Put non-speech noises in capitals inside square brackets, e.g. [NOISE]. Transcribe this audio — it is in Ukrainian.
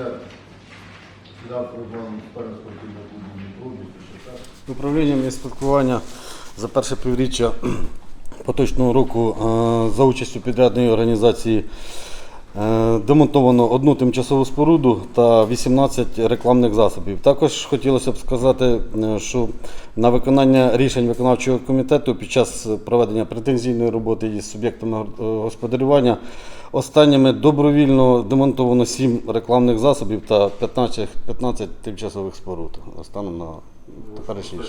260. Управлінням інспектування за перше півріччя [CLEARS THROAT] поточного року е, за участю підрядної організації е, демонтовано одну тимчасову споруду та 18 рекламних засобів. Також хотілося б сказати, е, що на виконання рішень виконавчого комітету під час проведення претензійної роботи із суб'єктами господарювання останніми добровільно демонтовано 7 рекламних засобів та 15, 15 тимчасових споруд Останом на теперішній час.